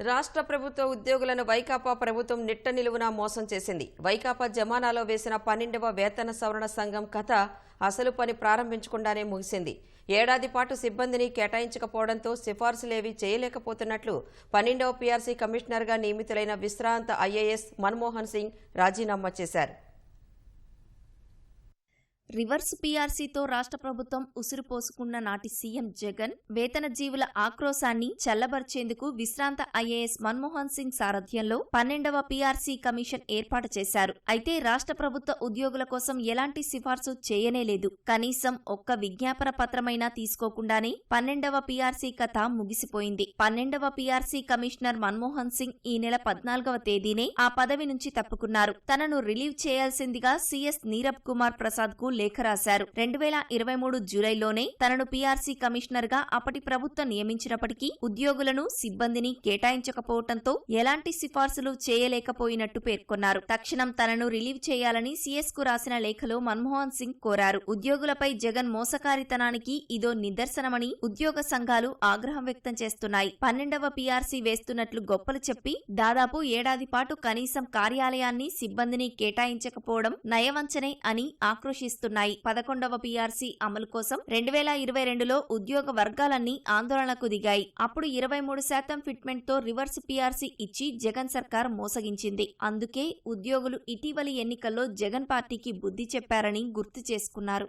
రాష్ట్ర ప్రభుత్వ ఉద్యోగులను వైకాపా ప్రభుత్వం నిట్ట నిలువునా మోసం చేసింది. వైకాపా జమానాలో వేసిన పన్నెండవ వేతన సవరణ సంఘం కథ అసలు పని ప్రారంభించకుండానే ముగిసింది. ఏడాది పాటు సిబ్బందిని కేటాయించకపోవడంతో సిఫార్సులేవి చేయలేకపోతున్నట్లు పన్నెండవ పీఆర్సీ కమిషనర్గా నియమితులైన విశ్రాంత ఐఏఎస్ మన్మోహన్ సింగ్ రాజీనామా చేశారు. రివర్స్ పీఆర్సీతో రాష్ట్ర ప్రభుత్వం ఉసురు పోసుకున్న నాటి సీఎం జగన్ వేతన జీవుల ఆక్రోశాన్ని చల్లబర్చేందుకు విశ్రాంత ఐఏఎస్ మన్మోహన్ సింగ్ సారథ్యంలో పన్నెండవ పీఆర్సీ కమిషన్ ఏర్పాటు చేశారు. అయితే రాష్ట్ర ప్రభుత్వ ఉద్యోగుల కోసం ఎలాంటి సిఫార్సు చేయనేలేదు కనీసం ఒక్క విజ్ఞాపన పత్రమైనా తీసుకోకుండానే పన్నెండవ పీఆర్సీ కథ ముగిసిపోయింది. పన్నెండవ పీఆర్సీ కమిషనర్ మన్మోహన్ సింగ్ ఈ నెల పద్నాలుగవ తేదీనే ఆ పదవి నుంచి తప్పుకున్నారు. తనను రిలీవ్ చేయాల్సిందిగా సీఎస్ నీరబ్ కుమార్ ప్రసాద్కు లేఖ రాశారు. రెండు వేల ఇరవై మూడు జూలైలోనే తనను పీఆర్సీ కమిషనర్గా అప్పటి ప్రభుత్వం నియమించినప్పటికీ ఉద్యోగులను సిబ్బందిని కేటాయించకపోవడంతో ఎలాంటి సిఫార్సులు చేయలేకపోయినట్టు పేర్కొన్నారు. తక్షణం తనను రిలీవ్ చేయాలని సీఎస్కు రాసిన లేఖలో మన్మోహన్ సింగ్ కోరారు. ఉద్యోగులపై జగన్ మోసకారితనానికి ఇదో నిదర్శనమని ఉద్యోగ సంఘాలు ఆగ్రహం వ్యక్తం చేస్తున్నాయి. పన్నెండవ పీఆర్సీ వేస్తున్నట్లు గొప్పలు చెప్పి దాదాపు ఏడాది పాటు కనీసం కార్యాలయాన్ని సిబ్బందిని కేటాయించకపోవడం నయవంచనే అని ఆక్రోశిస్తున్నాయి పదకొండవ పీఆర్సీ అమలు కోసం రెండు వేల ఇరవై రెండులో ఉద్యోగ వర్గాలన్నీ ఆందోళనకు దిగాయి. అప్పుడు ఇరవై మూడు శాతం ఫిట్మెంట్తో రివర్స్ పీఆర్సీ ఇచ్చి జగన్ సర్కార్ మోసగించింది. అందుకే ఉద్యోగులు ఇటీవలి ఎన్నికల్లో జగన్ పార్టీకి బుద్ధి చెప్పారని గుర్తు చేసుకున్నారు.